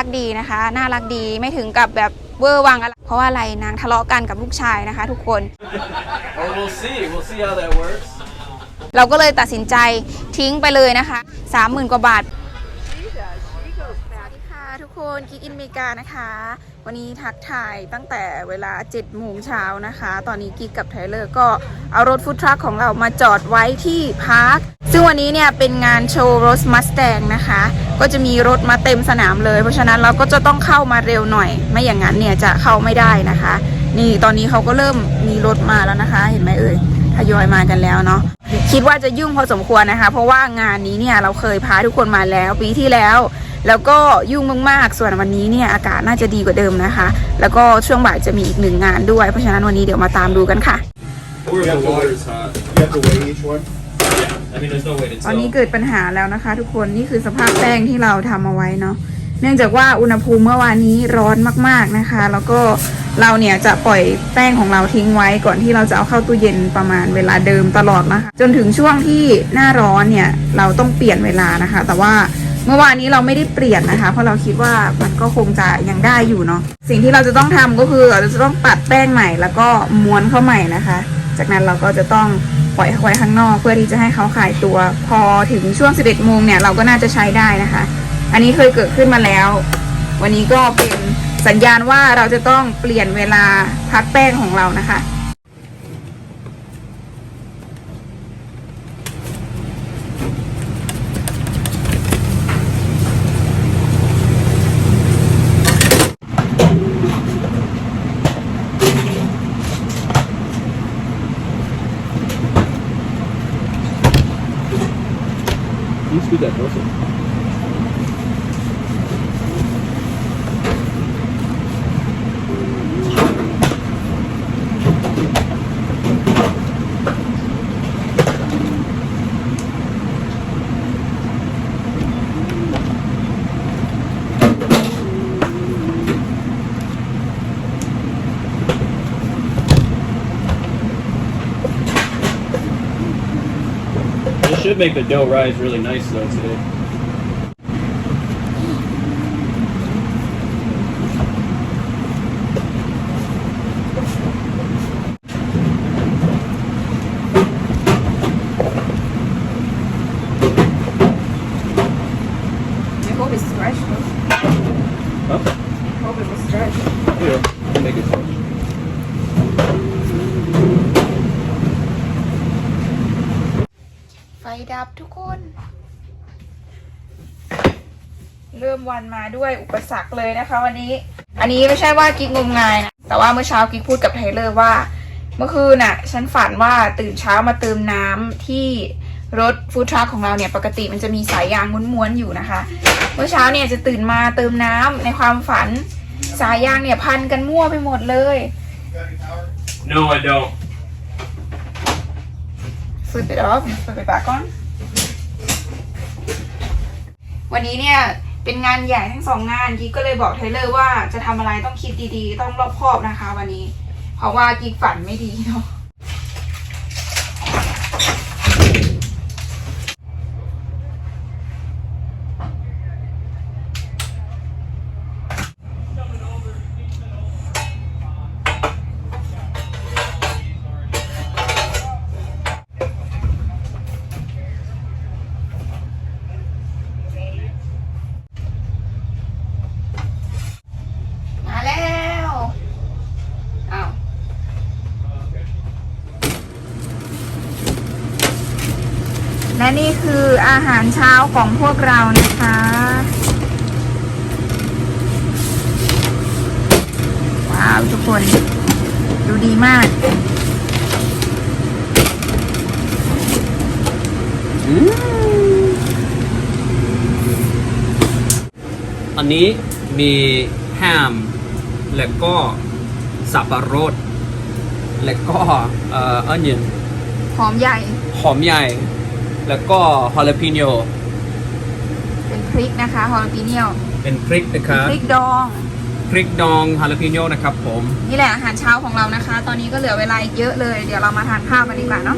รักดีนะคะ น่ารักดีไม่ถึงกับแบบเวอร์วังอะไรเพราะว่าอะไรนางทะเลาะกันกับลูกชายนะคะ ทุกคน Oh, we'll see. We'll see how that works. เราก็เลยตัดสินใจทิ้งไปเลยนะคะ 30,000 กว่าบาทสวัสดีค่ะทุกคนกิ๊กอินเมกานะคะ วันนี้ทักถ่ายตั้งแต่เวลา7โมงเช้านะคะ ตอนนี้กิ๊กกับไทเลอร์ก็เอารถฟู้ดทรัคของเรามาจอดไว้ที่พาร์คซึ่งวันนี้เนี่ยเป็นงานโชว์รถมัสแตงนะคะ ก็จะมีรถมาเต็มสนามเลย เพราะฉะนั้นเราก็จะต้องเข้ามาเร็วหน่อย ไม่อย่างนั้นเนี่ยจะเข้าไม่ได้นะคะ นี่ตอนนี้เขาก็เริ่มมีรถมาแล้วนะคะ เห็นไหมเอ่ยทยอยมากันแล้วเนาะคิดว่าจะยุ่งพอสมควรนะคะ เพราะว่างานนี้เนี่ยเราเคยพาทุกคนมาแล้วปีที่แล้ว แล้วก็ยุ่งมากๆส่วนวันนี้เนี่ยอากาศน่าจะดีกว่าเดิมนะคะ แล้วก็ช่วงบ่ายจะมีอีกหนึ่งงานด้วยเพราะฉะนั้นวันนี้เดี๋ยวมาตามดูกันค่ะ mean, there's no way to ตอนนี้ tell. เกิดปัญหาแล้วนะคะ ทุกคนนี่คือสภาพแป้งที่เราทำเอาไว้เนาะเนื่องจากว่าอุณหภูมิเมื่อวานนี้ร้อนมากๆนะคะ แล้วก็เราเนี่ยจะปล่อยแป้งของเราทิ้งไว้ ก่อนที่เราจะเอาเข้าตู้เย็นประมาณเวลาเดิมตลอดนะคะจนถึงช่วงที่หน้าร้อนเนี่ยเราต้องเปลี่ยนเวลานะคะ แต่ว่าเมื่อวานนี้เราไม่ได้เปลี่ยนนะคะ เพราะเราคิดว่ามันก็คงจะยังได้อยู่เนาะสิ่งที่เราจะต้องทำก็คือเราจะต้องปัดแป้งใหม่ แล้วก็ม้วนเข้าใหม่นะคะ จากนั้นเราก็จะต้อง ปล่อยเขาไว้ข้างนอก เพื่อที่จะให้เขาขายตัว พอถึงช่วง 11โมงเนี่ยเราก็น่าจะใช้ได้นะคะ อันนี้เคยเกิดขึ้นมาแล้ว วันนี้ก็เป็นสัญญาณว่าเราจะต้องเปลี่ยนเวลาพักแป้งของเรานะคะ do that, also. Should make the dough rise really nice though today. มวันมาด้วยอุปสรรคเลยนะคะ วันนี้ อันนี้ไม่ใช่ว่ากิ๊กงมงายนะแต่ว่าเมื่อเช้ากิ๊กพูดกับไทเลอร์ว่า เมื่อคืนน่ะ ฉันฝันว่าตื่นเช้ามาเติมน้ำที่รถฟู้ดทรัคของเราเนี่ยปกติมันจะมีสายยางม้วนๆอยู่นะคะ เมื่อเช้าเนี่ยจะตื่นมาเติมน้ำในความฝันสายยางเนี่ยพันกันมั่วไปหมดเลย No, I don't. flip it off and flip it back on วันนี้เนี่ย เป็นงานใหญ่ทั้งสองงานกิ๊กก็เลยบอกไทเลอร์ว่าจะทำอะไรต้องคิดดีๆ ต้องรอบคอบนะคะ วันนี้ เพราะว่ากิ๊กฝันไม่ดีเนาะ และนี่คืออาหารเช้าของพวกเรานะคะ ว้าวทุกคน ดูดีมากอันนี้มีแฮม และก็สับปะรด และก็เอ่ออันยนหอมใหญ่ หอมใหญ่ แล้วก็ฮอล a ปิโนเป็นพริกนะคะฮอลปีเนียเป็นพริกนะครับพริกดองพริกดองฮาล a ปิโนนะครับผมนี่แหละอาหารเช้าของเรานะคะ ตอนนี้ก็เหลือเวลาอีกเยอะเลย เดี๋ยวเรามาทานข้าวกันดีกว่าเนาะ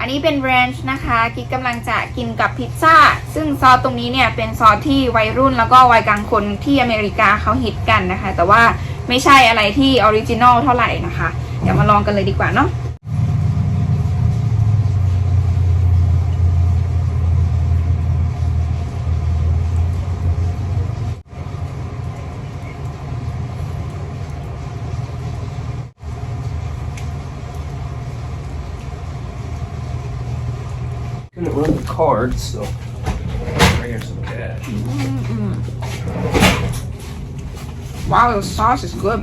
อันนี้เป็นแรนช์นะคะกิ๊กกำลังจะกินกับพิซซ่า ซึ่งซอสตรงนี้เนี่ยเป็นซอสที่วัยรุ่นแล้วก็วัยกลางคนที่อเมริกาเขาฮิตกันนะคะ แต่ว่าไม่ใช่อะไรที่ออริจินอลเท่าไหร่นะคะ เดี๋ยวมาลองกันเลยดีกว่าเนาะ cards, so right here's some cash. ว้าว sauce is good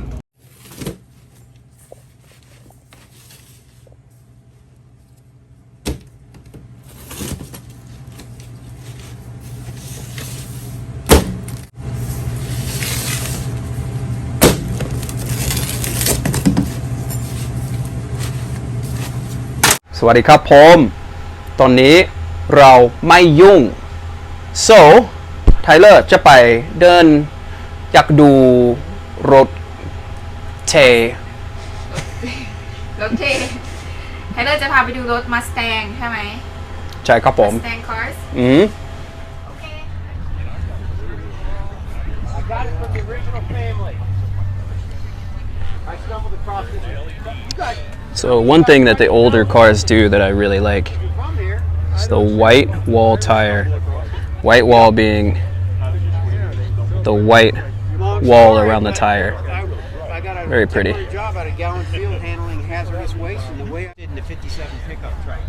สวัสดีครับผมตอนนี้ เราไม่ยุ่ง so ไทเลอร์จะไปเดิน อยากดูรถเทรถเท่ไทเลอร์จะพาไปดูรถ Mustang ใช่ไหมใช่ครับผม Mustang cars อืมโอเค I got it from the original family. I stumbled across this. You guys So one thing that the older cars do that I really like from here. is the white wall tire. White wall being the white wall around the tire. I, I got a Very pretty. job at a gallon field handling hazardous waste, and the way I did in the 57 pickup truck.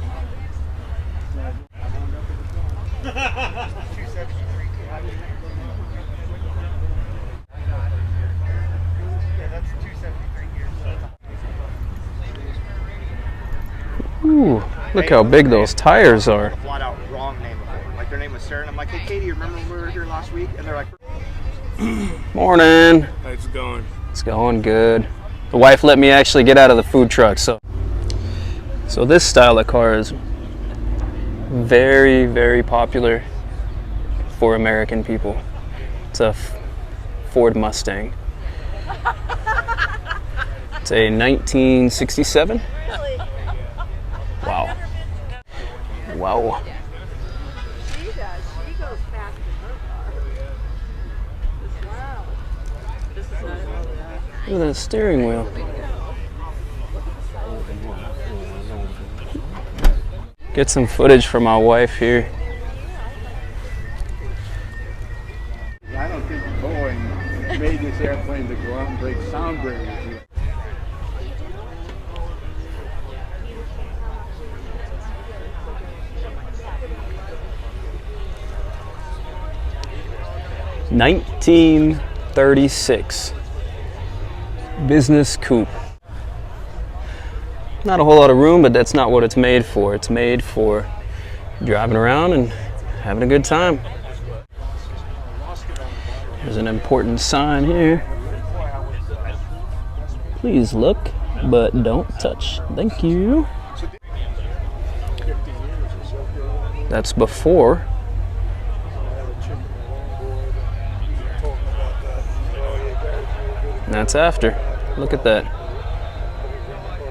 Ooh, look how big those tires are. flat out wrong name. Like their name was Sarah, and I'm like, hey Katie, remember when we were here last week? And they're like, Morning. how's it going? It's going good. The wife let me actually get out of the food truck, so so this style of car is very very popular for American people. It's a Ford Mustang. It's a 1967. Wow. Wow. She does. She goes fast in her car. Look at that steering wheel. Get some footage for my wife here. I don't think Boeing made this airplane to go out and break sound barriers. Nineteen thirty-six. Business coupe. Not a whole lot of room, but that's not what it's made for. It's made for driving around and having a good time. There's an important sign here. Please look, but don't touch. Thank you. That's before. And that's after. Look at that.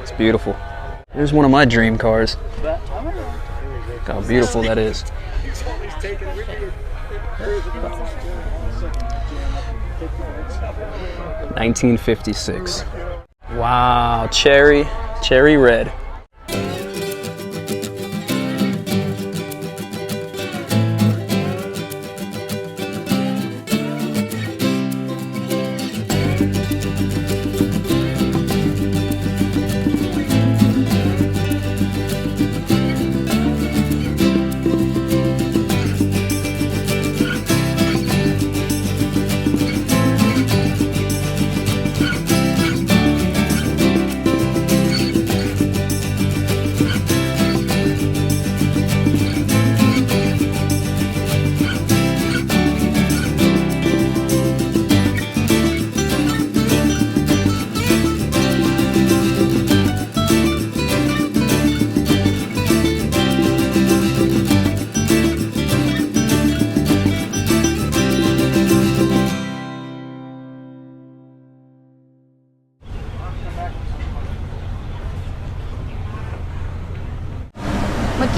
It's beautiful. Here's one of my dream cars. Look how beautiful that is. 1956. Wow, cherry, cherry red.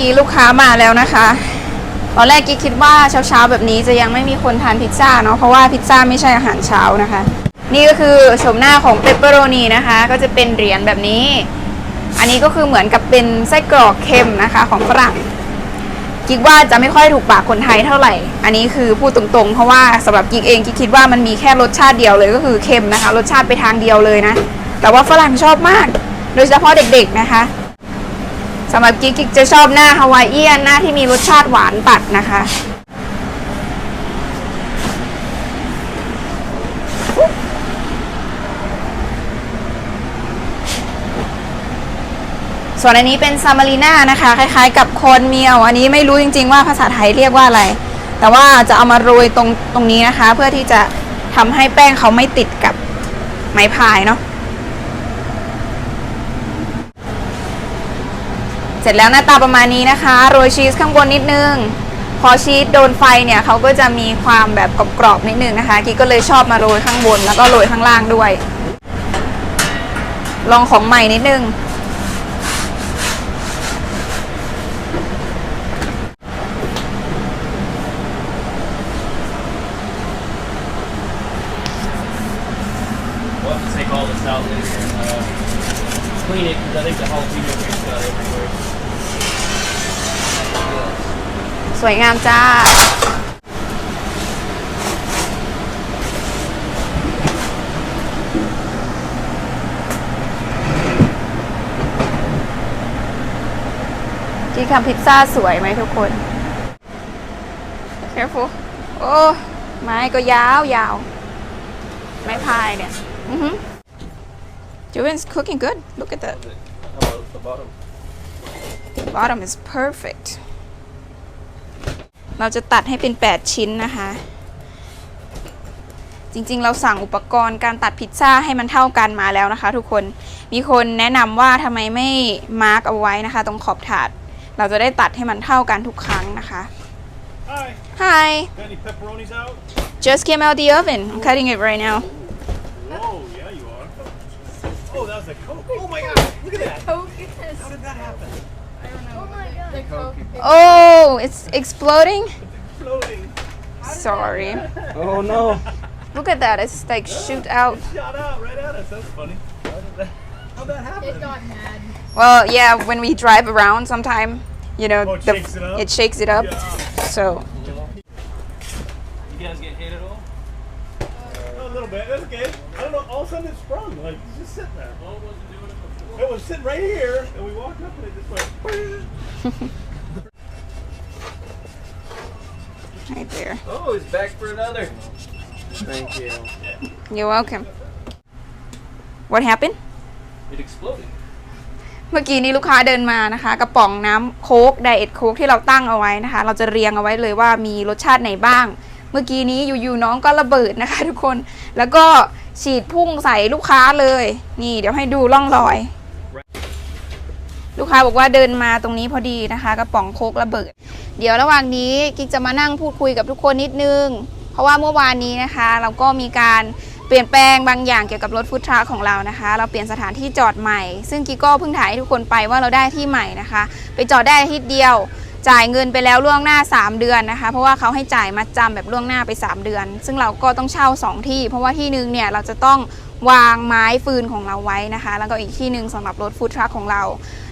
กี้ลูกค้ามาแล้วนะคะตอนแรกกิ๊กคิดว่าเช้าๆแบบนี้จะยังไม่มีคนทานพิซซ่าเนาะเพราะว่าพิซซ่าไม่ใช่อาหารเช้านะคะ นี่ก็คือโฉมหน้าของเปปเปอโรนีนะคะ ก็จะเป็นเหรียญแบบนี้ อันนี้ก็คือเหมือนกับเป็นไส้กรอกเค็มนะคะของฝรั่งกิ๊กว่าจะไม่ค่อยถูกปากคนไทยเท่าไหร่ อันนี้คือพูดตรงๆ เพราะว่าสำหรับกิ๊กเองกิ๊กคิดว่ามันมีแค่รสชาติเดียวเลยก็คือเค็มนะคะ รสชาติไปทางเดียวเลยนะ แต่ว่าฝรั่งชอบมาก โดยเฉพาะเด็กๆนะคะ สำหรับกิ๊กกิ๊กจะชอบหน้าฮาวายเอียนหน้าที่มีรสชาติหวานตัดนะคะ ส่วนอันนี้เป็นซามารีนานะคะ คล้ายๆ กับคนเมียว อันนี้ไม่รู้จริง ๆ ว่าภาษาไทยเรียกว่าอะไร แต่ว่าจะเอามาโรยตรงตรงนี้นะคะ เพื่อที่จะทำให้แป้งเขาไม่ติดกับไม้พายเนาะ เสร็จแล้วหน้าตาประมาณนี้นะคะโรยชีสข้างบนนิดนึง พอชีสโดนไฟเนี่ยเขาก็จะมีความแบบกรอบๆนิดนึงนะคะกิ๊กก็เลยชอบมาโรยข้างบนแล้วก็โรยข้างล่างด้วย ลองของใหม่นิดนึง We'll have to take all this out later and uh, clean it because I think the jalapeno grease got everywhere. สวยงามจ้า ที่ทำพิซซ่าสวยไหมทุกคน careful โอ้ไม้ก็ยาวยาว ไม้พายเนี่ย อือหือ Julian's cooking good look at that How about the bottom? bottom is perfect เราจะตัดให้เป็น 8 ชิ้นนะคะ จริงๆ เราสั่งอุปกรณ์การตัดพิซซ่าให้มันเท่ากันมาแล้วนะคะ ทุกคนมีคนแนะนำว่าทำไมไม่มาร์กเอาไว้นะคะ ตรงขอบถาด เราจะได้ตัดให้มันเท่ากันทุกครั้งนะคะ Hi. Hi Got any pepperonis out? just came out the oven I'm cutting it right now Whoa, yeah, you are. Oh, that was a Coke. Oh my god, look at that. How did that happen? Oh it's exploding Floating. sorry Oh no look at that it's like shoot out Shot out right at us. That's funny. How did that, how'd that happen? well yeah when we drive around sometime you know Oh, it the, shakes it up? it shakes it up Yeah. so You guys get hit at all? A little bit. That's okay. I don't know. All of a sudden it sprung. Like, it's just sitting there. It before. It was sitting right here, and we walked up, and it just went. right there Oh, he's back for another. Thank you. You're welcome. What happened? It exploded. เมื่อกี้นี้ลูกค้าเดินมานะคะ กระป๋องน้ำโค้กไดเอทโค้กที่เราตั้งเอาไว้นะคะ เราจะเรียงเอาไว้เลยว่ามีรสชาติไหนบ้าง เมื่อกี้นี้อยู่ๆน้องก็ระเบิดนะคะ ทุกคนแล้วก็ฉีดพุ่งใส่ลูกค้าเลย นี่เดี๋ยวให้ดูร่องรอย ลูกค้าบอกว่าเดินมาตรงนี้พอดีนะคะกระป๋องโคกระเบิด เดี๋ยวระหว่างนี้กิ๊กจะมานั่งพูดคุยกับทุกคนนิดนึง เพราะว่าเมื่อวานนี้นะคะ เราก็มีการเปลี่ยนแปลงบางอย่างเกี่ยวกับรถฟู้ดทรัคของเรานะคะ เราเปลี่ยนสถานที่จอดใหม่ ซึ่งกิ๊กก็เพิ่งถ่ายให้ทุกคนไปว่าเราได้ที่ใหม่นะคะ ไปจอดได้อาทิตย์เดียว จ่ายเงินไปแล้วล่วงหน้า 3 เดือนนะคะ เพราะว่าเขาให้จ่ายมาจำแบบล่วงหน้าไป 3 เดือน ซึ่งเราก็ต้องเช่า 2 ที่ เพราะว่าที่หนึงเนี่ยเราจะต้องวางไม้ฟืนของเราไว้นะคะ แล้วก็อีกที่หนึ่งสำหรับรถฟู้ดทรัคของเรา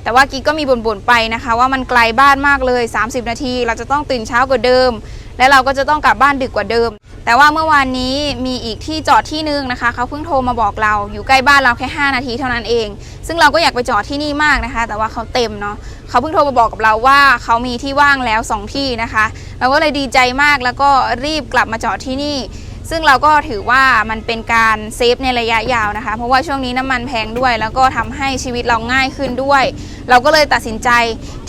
แต่ว่ากิ๊กก็มีบ่นๆไปนะคะ ว่ามันไกลบ้านมากเลย 30 นาที เราจะต้องตื่นเช้ากว่าเดิม และเราก็จะต้องกลับบ้านดึกกว่าเดิม แต่ว่าเมื่อวานนี้มีอีกที่จอดที่นึงนะคะเขาเพิ่งโทรมาบอกเราอยู่ใกล้บ้านเราแค่ 5 นาทีเท่านั้นเอง ซึ่งเราก็อยากไปจอดที่นี่มากนะคะ แต่ว่าเขาเต็มเนาะเขาเพิ่งโทรมาบอกกับเราว่าเขามีที่ว่างแล้ว 2 ที่นะคะ เราก็เลยดีใจมากแล้วก็รีบกลับมาจอดที่นี่ ซึ่งเราก็ถือว่ามันเป็นการเซฟในระยะยาวนะคะ เพราะว่าช่วงนี้น้ำมันแพงด้วย แล้วก็ทำให้ชีวิตเราง่ายขึ้นด้วย เราก็เลยตัดสินใจ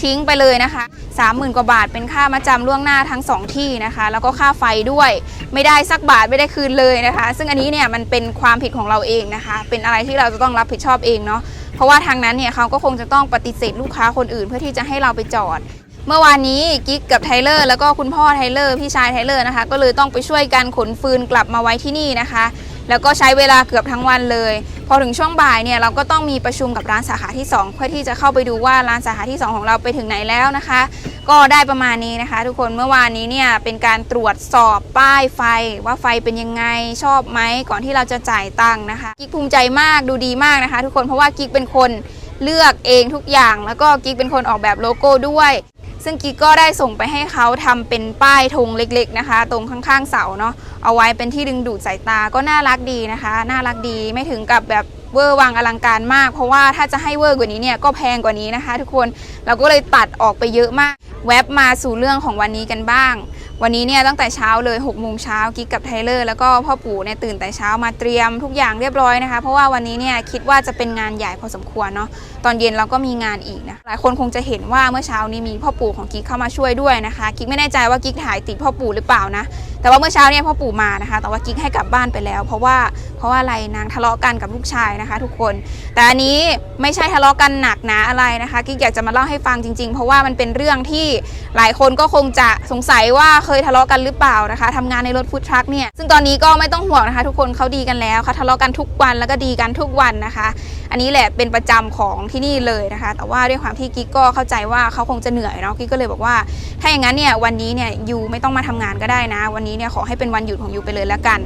ทิ้งไปเลยนะคะ 30,000 กว่าบาทเป็นค่ามาจำล่วงหน้าทั้ง 2 ที่นะคะ แล้วก็ค่าไฟด้วย ไม่ได้สักบาทไม่ได้คืนเลยนะคะ ซึ่งอันนี้เนี่ยมันเป็นความผิดของเราเองนะคะ เป็นอะไรที่เราจะต้องรับผิดชอบเองเนาะ เพราะว่าทางนั้นเนี่ยเขาก็คงจะต้องปฏิเสธลูกค้าคนอื่น เพื่อที่จะให้เราไปจอด เมื่อวานนี้กิ๊กกับไทเลอร์แล้วก็คุณพ่อไทเลอร์พี่ชายไทเลอร์นะคะ ก็เลยต้องไปช่วยกันขนฟืนกลับมาไว้ที่นี่นะคะ แล้วก็ใช้เวลาเกือบทั้งวันเลย พอถึงช่วงบ่ายเนี่ยเราก็ต้องมีประชุมกับร้านสาขาที่ 2 เพื่อที่จะเข้าไปดูว่าร้านสาขาที่ 2 ของเราไปถึงไหนแล้วนะคะ ก็ได้ประมาณนี้นะคะ ทุกคนเมื่อวานนี้เนี่ยเป็นการตรวจสอบป้ายไฟ ว่าไฟเป็นยังไงชอบไหมก่อนที่เราจะจ่ายตังค์นะคะ กิ๊กภูมิใจมากดูดีมากนะคะ ทุกคนเพราะว่ากิ๊กเป็นคนเลือกเองทุกอย่าง แล้วก็กิ๊กเป็นคนออกแบบโลโก้ด้วย ซึ่งกิ๊กก็ได้ส่งไปให้เขาทำเป็นป้ายธงเล็ก ๆนะคะ ตรงข้างๆเสาเนาะเอาไว้เป็นที่ดึงดูดสายตาก็น่ารักดีนะคะ น่ารักดีไม่ถึงกับแบบเวอร์วังอลังการมาก เพราะว่าถ้าจะให้เวอร์กว่านี้เนี่ยก็แพงกว่านี้นะคะ ทุกคนเราก็เลยตัดออกไปเยอะมาก แวบมาสู่เรื่องของวันนี้กันบ้าง วันนี้เนี่ยตั้งแต่เช้าเลย6กโมงเช้ากิ๊กกับไทเลอร์แล้วก็พ่อปู่เนี่ยตื่นแต่เช้ามาเตรียมทุกอย่างเรียบร้อยนะคะ เพราะว่าวันนี้เนี่ยคิดว่าจะเป็นงานใหญ่พอสมควรเนาะตอนเย็นเราก็มีงานอีกนะหลายคนคงจะเห็นว่าเมื่อเช้านี้มีพ่อปู่ของกิ๊กเข้ามาช่วยด้วยนะคะ กิ๊กไม่แน่ใจว่ากิ๊กถ่ายติดพ่อปู่หรือเปล่านะแต่ว่าเมื่อเช้าเนี่ยพ่อปู่มานะคะ แต่ว่ากิ๊กให้กลับบ้านไปแล้ว เพราะว่าเพราะว่าอะไรนางทะเลาะกันกับลูกชายนะคะ ทุกคน แต่อันนี้ไม่ใช่ทะเลาะกันหนักหนาอะไรนะคะกิ๊กอยากจะมาเล่าให้ฟังจริง ๆ เพราะว่ามันเป็นเรื่องที่หลายคนก็คงจะสงสัยว่าเคยทะเลาะกันหรือเปล่านะคะทำงานในรถฟู้ดทรัคเนี่ยซึ่งตอนนี้ก็ไม่ต้องห่วงนะคะ ทุกคนเขาดีกันแล้วเขาทะเลาะกันทุกวันแล้วก็ดีกันทุกวันนะคะ อันนี้แหละเป็นประจำของที่นี่เลยนะคะ แต่ว่าด้วยความที่กิ๊กก็เข้าใจว่าเขาคงจะเหนื่อยเนาะกิ๊กก็เลยบอกว่า ถ้าอย่างนั้นเนี่ยวันนี้เนี่ยยูไม่ต้องมาทำงานก็ได้นะ วันนี้เนี่ยขอให้เป็นวันหยุดของยูไปเลยแล้วกัน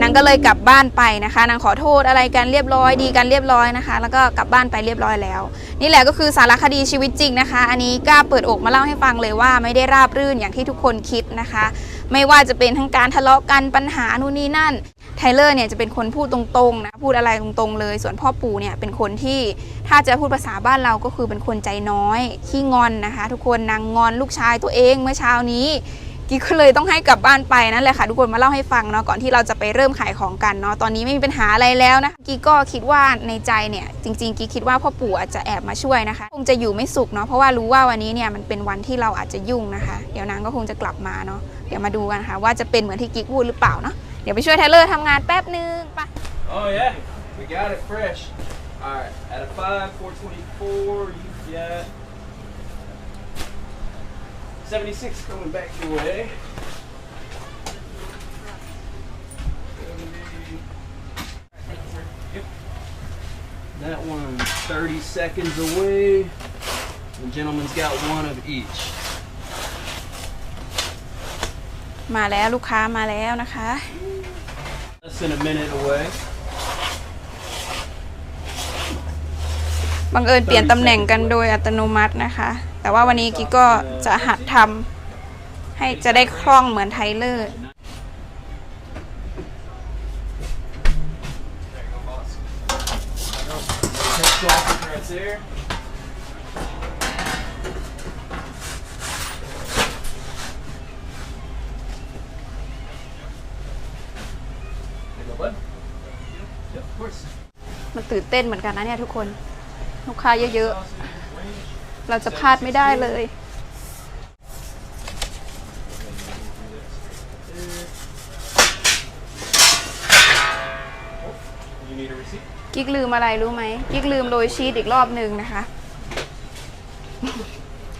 นางก็เลยกลับบ้านไปนะคะนางขอโทษอะไรกันเรียบร้อย ดีกันเรียบร้อยนะคะ แล้วก็กลับบ้านไปเรียบร้อยแล้ว นี่แหละก็คือสารคดีชีวิตจริงนะคะ อันนี้กล้าเปิดอกมาเล่าให้ฟังเลยว่าไม่ได้ราบรื่นอย่างที่ทุกคนคิดนะคะไม่ว่าจะเป็นทั้งการทะเลาะกันปัญหานู่นนี่นั่นไทเลอร์เนี่ยจะเป็นคนพูดตรงๆนะพูดอะไรตรงๆเลย ส่วนพ่อปู่เนี่ยเป็นคนที่ถ้าจะพูดภาษาบ้านเราก็คือเป็นคนใจน้อยขี้งอนนะคะ ทุกคนนางงอนลูกชายตัวเองเมื่อเช้านี้ กิ๊กก็เลยต้องให้กลับบ้านไปนั่นแหละค่ะ ทุกคนมาเล่าให้ฟังเนาะก่อนที่เราจะไปเริ่มขายของกันเนาะตอนนี้ไม่มีปัญหาอะไรแล้วนะกิ๊กก็คิดว่าในใจเนี่ยจริง ๆ กิ๊กคิดว่าพ่อปู่อาจจะแอบมาช่วยนะคะ คงจะอยู่ไม่สุขเนาะเพราะว่ารู้ว่าวันนี้เนี่ยมันเป็นวันที่เราอาจจะยุ่งนะคะ เดี๋ยวนางก็คงจะกลับมาเนาะเดี๋ยวมาดูกันค่ะ ว่าจะเป็นเหมือนที่กิ๊กพูดหรือเปล่าเนาะเดี๋ยวไปช่วยไทเลอร์ทำงานแป๊บนึงไป Oh yeah, we got it fresh. All right, out of five, 424. You got 76 coming back your way. Yep. That one's 30 seconds away. The gentleman's got one of each. มาแล้วลูกค้ามาแล้วนะคะ Less than a minute away. บังเอิญเปลี่ยนตำแหน่งกันโดยอัตโนมัตินะคะแต่ว่าวันนี้กิ๊กก็จะหัดทำให้จะได้คล่องเหมือนไทเลอร์ Test sausage right there. There you go, bud. Yep, of course. มันตื่นเต้นเหมือนกันนะเนี่ยทุกคน ลูกค้าเยอะๆ เราจะพลาดไม่ได้เลย You need a receipt? กิ๊กลืมอะไรรู้ไหมกิ๊กลืมโรยชีสอีกรอบหนึ่งนะคะ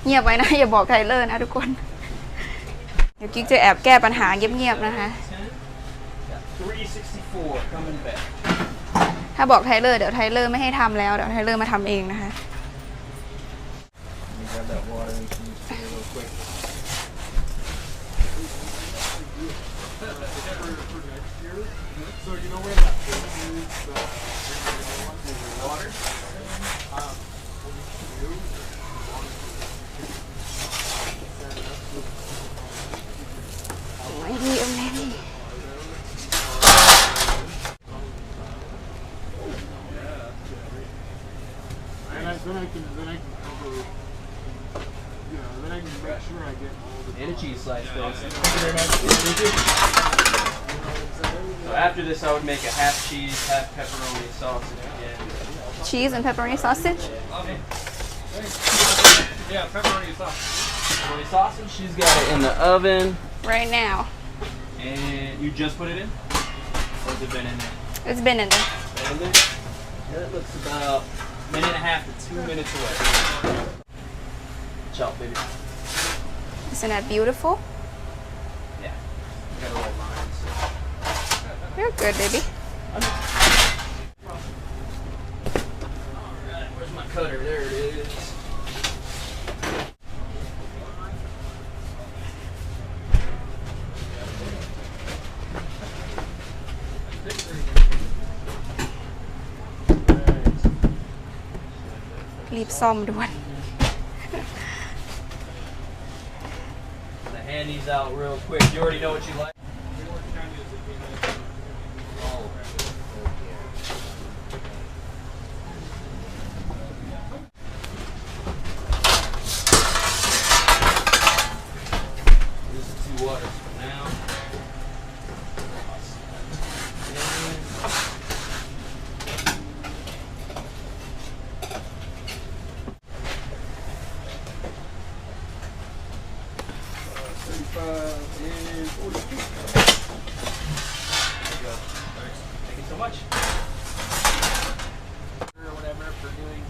เงียบไว้นะ อย่าบอกไทเลอร์นะทุกคน เดี๋ยวกิ๊กจะแอบแก้ปัญหาเงียบๆนะคะ364 coming back. ถ้าบอกไทเลอร์เดี๋ยวไทเลอร์ไม่ให้ทำแล้ว เดี๋ยวไทเลอร์มาทำเองนะคะ So you know where that is? uh, water? Maybe or maybe. And I, then I can, then I can cover, you know, then I can make sure I get all the. And a cheese slice, please. Thank you very much. Thank you. So after this, I would make a half cheese, half pepperoni sausage again. Cheese and pepperoni sausage? Yeah, pepperoni sausage. Pepperoni sausage. She's got it in the oven, Right now. and you just put it in, or has it been in there? It's been in there. Been in there. That looks about a minute and a half to two minutes away. Chop, baby. Isn't that beautiful? Yeah. Got a little lines. You're good, baby. Alright, where's my cutter? There it is. Alright. รีบซ่อมด่วน Gonna hand these out real quick. You already know what you like.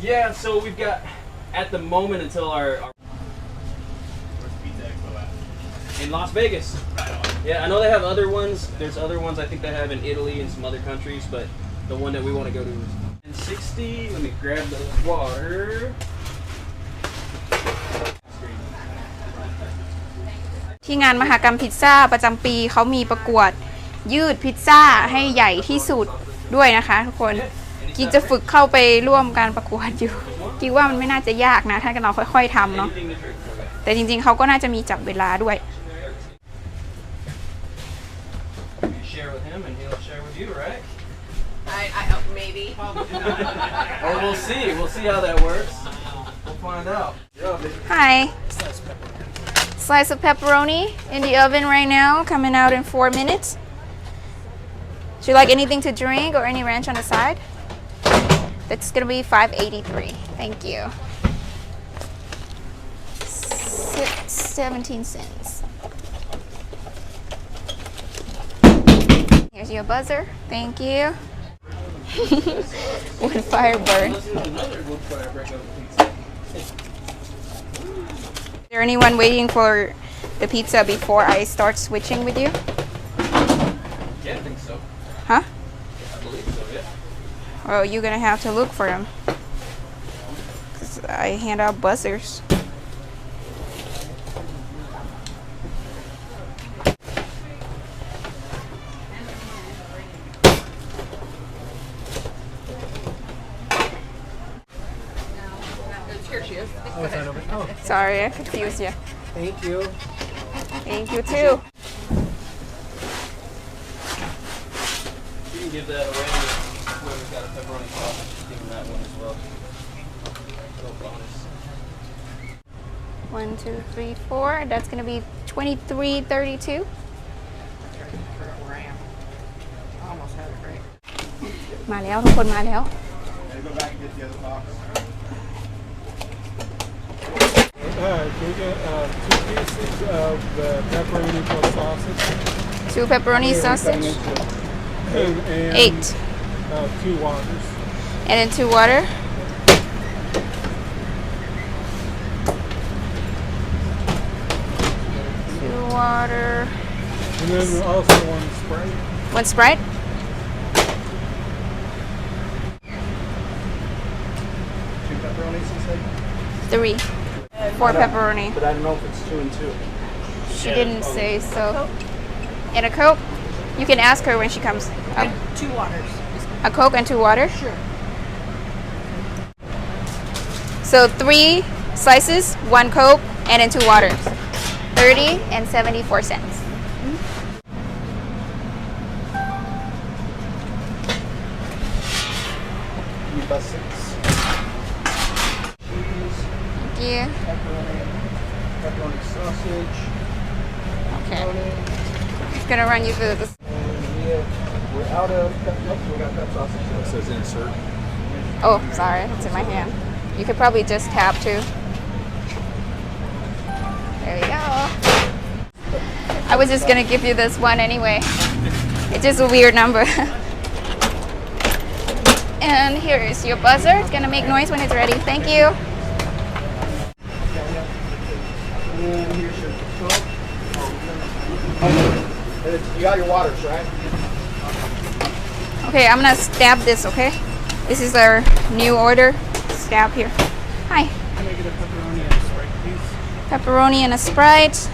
Yeah, so we've got at the moment until our, our in Las Vegas. Right Yeah, I know they have other ones. There's other ones I think they have in Italy and some other countries, but the one that we want to go to is in 60. Let me grab the water. ที่งานมหกรรมพิซซ่าประจำปีเขามีประกวดยืดพิซซ่าให้ใหญ่ที่สุดด้วยนะคะทุกคน กิกจะฝึกเข้าไปร่วมการประกวดอยู่กิกว่ามันไม่น่าจะยากนะถ้าเราค่อย ๆทำเนาะ Anything to drink. Okay. แต่จริงๆเขาก็น่าจะมีจับเวลาด้วย You share with him and he'll share with you, right? I, I oh, maybe. or we'll see. We'll see how that works. We'll find out. Hi slice of pepperoni in the oven right now coming out in four minutes do you like anything to drink or any ranch on the side that's gonna be 583 thank you. Se- 17 cents. Here's your buzzer. Thank you. Wood fire burn Is there anyone waiting for the pizza before I start switching with you? Yeah, I think so. Huh? I believe so, yeah. Well, you're gonna have to look for him. Cause I hand out buzzers. Here she is. Sorry, I confused you. Thank you. Thank you too. You can give that away to whoever's got a pepperoni sauce. Just give them that one as well. Little bonus. One, two, three, four. That's gonna be twenty-three thirty-two. Almost had it right. มาแล้วทุกคนมาแล้ว Go back and get the other box. Uh, can we get uh, two pieces of the pepperoni plus sausage? Two pepperoni sausage, And, and eight, Uh, two waters. and then two water. Water. And then also one Sprite. One Sprite. Two pepperonis, you said? Three. Four pepperoni. But I don't know if it's two and two. She didn't say so. And a Coke? You can ask her when she comes. A, Two waters. a Coke and two water? Sure. So three slices, one Coke, and then two waters. 30 and 74 cents. You bus six. Cheese, Thank you. pepperoni, pepperoni sausage, Okay. pepperoni, Just gonna run you through this. and we have, we're out of we got pep sausage. It says insert. Oh, sorry, it's in my hand. You could probably just tap too. I was just gonna give you this one anyway. It's just a weird number. and here is your buzzer. It's gonna make noise when it's ready. Thank you. And here's your Coke. Oh, and it's- you got your waters, right? Okay, I'm gonna stab this, okay? This is our new order. Stab here. Hi. Can I get a pepperoni and a sprite, please? pepperoni and a Sprite,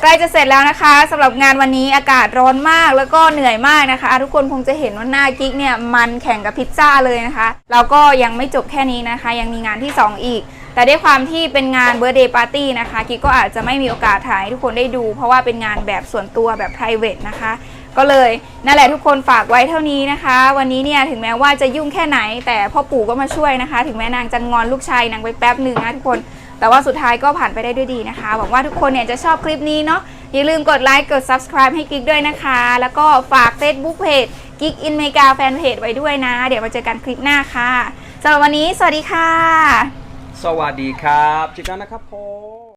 ใกล้จะเสร็จแล้วนะคะสำหรับงานวันนี้อากาศร้อนมากแล้วก็เหนื่อยมากนะคะ ทุกคนคงจะเห็นว่าหน้ากิ๊กเนี่ยมันแข่งกับพิซซ่าเลยนะคะแล้วก็ยังไม่จบแค่นี้นะคะ ยังมีงานที่ 2 อีก แต่ด้วยความที่เป็นงานเบ r ร์เดย์ปาร์ตี้นะคะกิ๊กก็อาจจะไม่มีโอกาสถ่ายให้ทุกคนได้ดู เพราะว่าเป็นงานแบบส่วนตัวแบบ p r i v a t นะคะก็เลยนั่นแหละทุกคนฝากไว้เท่านี้นะคะ วันนี้เนี่ยถึงแม้ว่าจะยุ่งแค่ไหน แต่พ่อปู่ก็มาช่วยนะคะ ถึงแม้นางจะงอนลูกชายนางไปแป๊บหนึ่งนะทุกคน แต่ว่าสุดท้ายก็ผ่านไปได้ด้วยดีนะคะ หวังว่าทุกคนเนี่ยจะชอบคลิปนี้เนาะ อย่าลืมกดไลค์ กด subscribe ให้กิ๊กด้วยนะคะ แล้วก็ฝาก Facebook Page กิ๊กอินเมกาแฟนเพจไว้ด้วยนะ เดี๋ยวมาเจอกันคลิปหน้าค่ะสำหรับวันนี้ สวัสดีค่ะ สวัสดีครับเจอกันนะครับผม